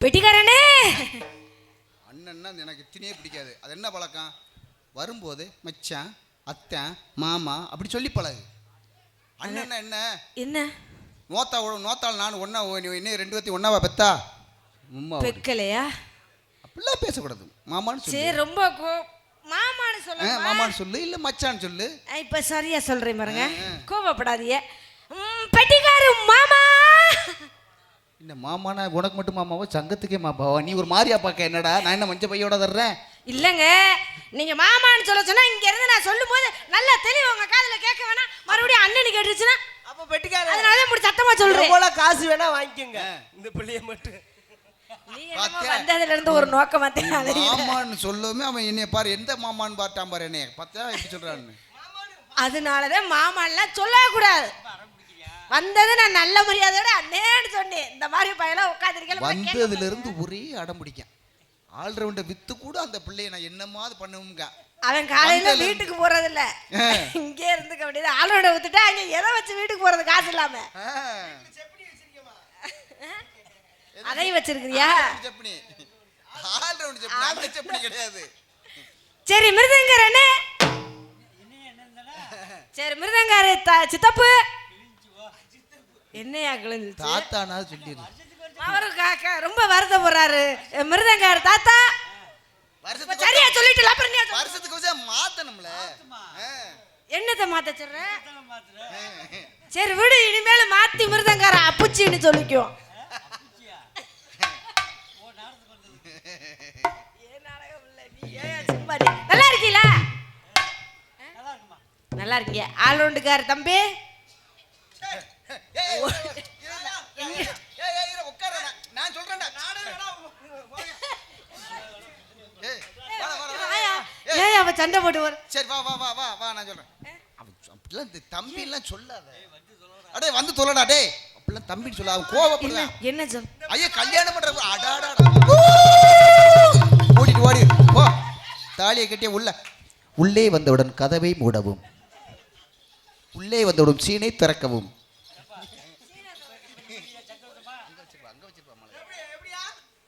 பெட்டிக்காரனே! அண்ணன்னா எனக்கு திணியே பிடிக்காது. அது என்ன பழக்கம்? வரும்போது மச்சான் அத்தன் மாமா அப்படி சொல்லி பழகு. அண்ணன்னா என்ன? என்ன? நோத்தா நோத்தாள் நான் ஒன்றா இன்னும் ரெண்டு பேர்த்தையும் ஒன்றாவா பெத்தா? உம்மா பெக்கலையா? அப்படிலாம் பேசக்கூடாது. மாமான்னு சொல்லு. சரி ரொம்ப கோ- மாமான்னு சொல்ல மாமான்னு சொல்லு இல்லை மச்சான்னு சொல்லு. இப்ப சரியா சொல்றேன் பாருங்க. கோவப்படாதீங்க ம், பெட்டிக்காரு மாமா இந்த மாமானா உனக்கு மட்டும் மாமாவோ? சங்கத்துக்கே மாமாவா? நீ ஒரு மாதிரியா பார்க்க என்னடா? நான் என்ன மஞ்சள் பையோட தர்றேன்? இல்லங்க. நீங்க மாமான்னு சொல்ல சொன்னா இங்க இருந்து நான் சொல்லும் போது நல்லா தெளிவு உங்க காதுல கேட்க வேணாம். மறுபடியும் அண்ணனு கேட்டுச்சுன்னா அப்ப பெட்டிக்கார அதனால தான் இப்படி சத்தமா சொல்றேன். எவ்வளவு காசு வேணா வாங்கிக்கோங்க. இந்த பிள்ளைய மட்டும்? வந்ததுல இருந்து ஒரு நோக்கம் மாமான்னு சொல்லவுமே அவன் என்னைய பாரு எந்த மாமான்னு பார்த்தான் பாரு என்னைய. பார்த்தா எப்படி சொல்றான்னு. அதனாலதான் மாமான்லாம் சொல்லக்கூடாது வந்தது நான் நல்ல மரியாதையோட அண்ணேன்னு சொன்னேன். இந்த மாதிரி பையெல்லாம் உட்காந்துருக்கேன் வந்ததுல இருந்து ஒரே அடம் பிடிக்கான் ஆல்ரவுண்ட வித்து கூட அந்த பிள்ளைய நான் என்னமாவது பண்ணுவோங்க அவன் காலையில வீட்டுக்கு போறது இல்ல. இங்கே இருந்துக்க வேண்டியது. ஆளோட விட்டுட்டு அங்க எதை வச்சு வீட்டுக்கு போறது? காசு இல்லாம. அதை வச்சிருக்கிறியா? ஆல்ரவுண்ட் செப்பனி அந்த செப்பனி கிடையாது. சரி மிருதங்கரண்ணே சரி மிருதங்காரு சித்தப்பு. என்னையா கிழிஞ்சிச்சு? தாத்தானா சொல்லிடு. அவரு காக்கா ரொம்ப வருத்தப்படுறாரு மிருதங்காரு தாத்தா. சரியா சொல்லிட்டு அப்புறம் நீ. வருஷத்துக்கு வச்சா மாத்தணும்ல. என்னத்தை மாத்த சொல்ற? சரி விடு இனிமேல் மாத்தி மிருதங்கார அப்புச்சின்னு சொல்லிக்குவோம். நல்லா இருக்கீங்களா நல்லா இருக்கீங்க ஆல்ரவுண்டுக்கார தம்பி. ஏன் அவ சண்டை போட்டு சரி வா வா வா வா வா நான் சொல்றேன் அப்படிலாம் இந்த தம்பி எல்லாம் சொல்லாத அடே வந்து சொல்லடா டே அப்படிலாம் தம்பின்னு சொல்ல அவன் என்ன என்ன சொல் ஐயா கல்யாணம் பண்ற அடாடா ஓடிட்டு ஓடி போ தாலியை கட்டிய உள்ள உள்ளே வந்தவுடன் கதவை மூடவும் உள்ளே வந்தவுடன் சீனை திறக்கவும்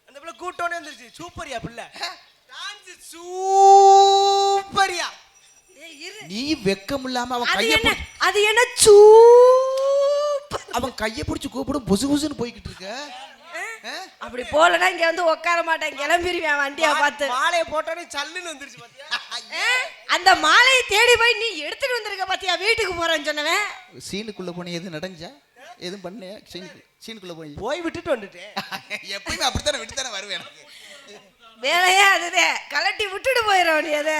அந்த பிள்ளை கூட்டோனே வந்துருச்சு சூப்பரியா பிள்ளை. டான்ஸ் சூப்பரியா. நீ வெக்கம் இல்லாம அவன் அது கையை என்ன? பிடி- அது என்ன? சூப்பர். அவன் கையை பிடிச்சு கூப்பிடும் புசு புசுன்னு போய்கிட்டு இருக்க. ஆ? அப்படி போலனா இங்க வந்து உட்கார மாட்டேன் கிளம்பிடுவேன் வண்டியா பார்த்து. மாலையை போட்டோனே சல்லுன்னு வந்துருச்சு பாத்தியா? ஆ? அந்த மாலையை தேடி போய் நீ எடுத்துட்டு வந்திருக்க பாத்தியா? வீட்டுக்கு போறேன்னு சொன்னவன். சீனுக்குள்ள போனி எதுவும் நடஞ்சா எதுவும் பண்ணியா சீனுக்கு சீனுக்குள்ள போய். போய் விட்டுட்டு வந்துட்டேன் எப்பயுமே அப்படித்தானே விட்டு தானே வருவேன் எனக்கு. வேலையே அதுதே. கலட்டி விட்டுட்டு போயிட வேண்டியது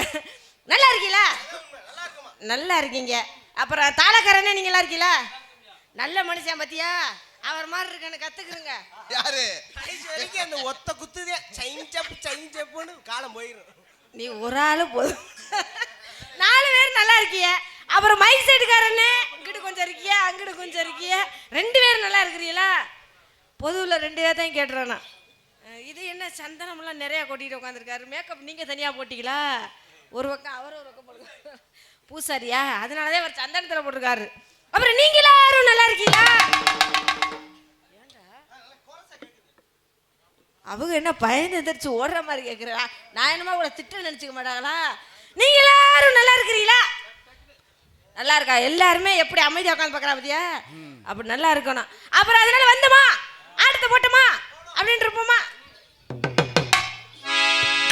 நல்லா இருக்கீங்களா நல்லா இருக்கீங்க. அப்புறம் தாளக்காரனே நீங்களா இருக்கீங்களா நல்ல மனுஷன் பாத்தியா? அவர் மாதிரி இருக்கன்னு கத்துக்குறங்க யாரு? கடைசி வரைக்கும் அந்த ஒத்த குத்துதே. சைன் சப்பு சைன் சப்புன்னு காலம் போயிடும் நீ ஒரு ஆளு போதும். நாலு பேர் நல்லா இருக்கிய. அப்புறம் மைக் இங்கிட்டு கொஞ்சம் இருக்கிய அங்கிட்டு கொஞ்சம் இருக்கிய. ரெண்டு பேரும் நல்லா இருக்கிறீங்களா? பொதுவில் ரெண்டு பேர் தான் கேட்டுறேன். இது என்ன சந்தனம்லாம் நிறையா கொட்டிட்டு உட்காந்துருக்காரு. மேக்கப் நீங்கள் தனியாக போட்டிங்களா? ஒரு பக்கம் அவர் ஒரு பக்கம் போட்டுருக்காரு பூசாரியா? அதனால தான் அவர் சந்தனத்தில் போட்டிருக்காரு. அப்புறம் நீங்கள் எல்லாரும் நல்லா இருக்கீங்களா? அவங்க என்ன பயந்து எந்திரிச்சு ஓடுற மாதிரி கேட்குறா நான் என்னமா உங்களை திட்டம் நினச்சிக்க மாட்டாங்களா? நீங்கள் எல்லாரும் நல்லா இருக்கிறீங்களா? நல்லா இருக்கா எல்லாருமே எப்படி அமைதியா உட்காந்து பார்க்கறா பத்தியா? அப்படி நல்லா இருக்கணும். அப்புறம் அதனால வந்தோமா? ஆட்டத்தை போட்டோமா? அப்படின்னு இருப்போமா?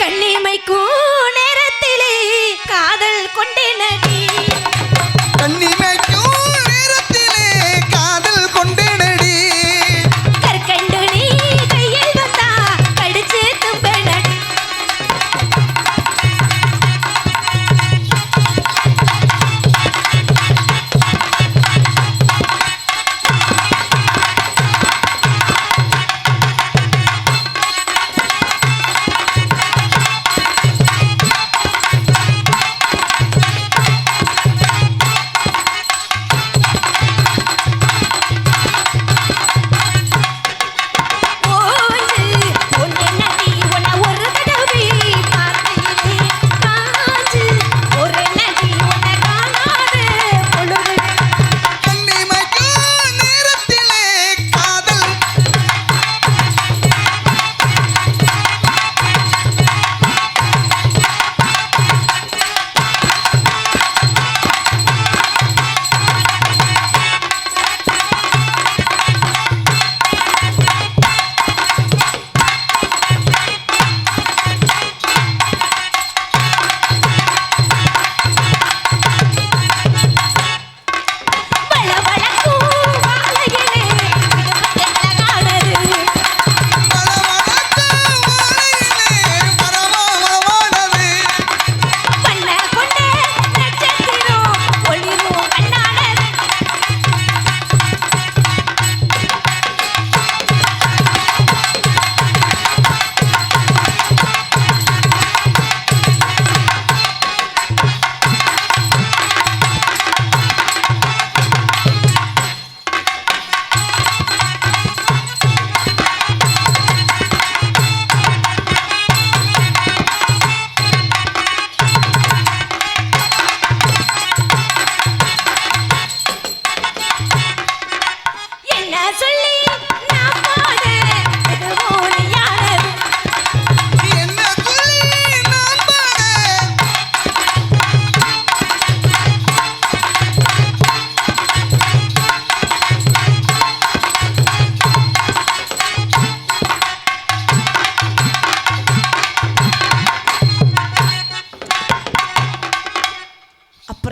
கண்ணிமைக்கும் நேரத்திலே காதல்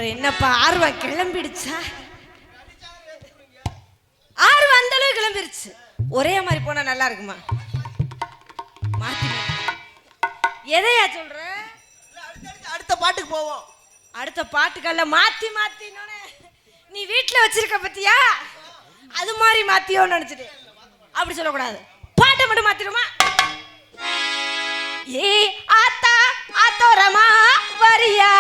அப்புறம் என்னப்பா ஆர்வம் கிளம்பிடுச்சா? ஆர்வம் அந்த அளவுக்கு கிளம்பிருச்சு. ஒரே மாதிரி போனா நல்லா இருக்குமா? மாத்தி மாத்தி. எதையா சொல்ற? அடுத்த- பாட்டுக்கு போவோம். அடுத்த பாட்டுக்கல்ல மாத்தி மாத்தினோனே நீ வீட்ல வச்சிருக்க பத்தியா? அது மாதிரி மாத்தியோன்னு நினைச்சிட்டு. அப்படி சொல்லக்கூடாது. பாட்டை மட்டும் மாத்திடுமா? ஏ ஆத்தா ஆத்தோரமா வரியா?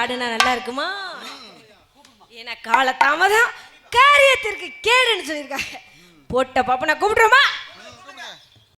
ஆடுனா நல்லா இருக்குமா? ஏன்னா கால தாமதம் காரியத்திற்கு கேடுன்னு சொல்லியிருக்காங்க. போட்ட பாப்பனை கூப்பிடுறோமா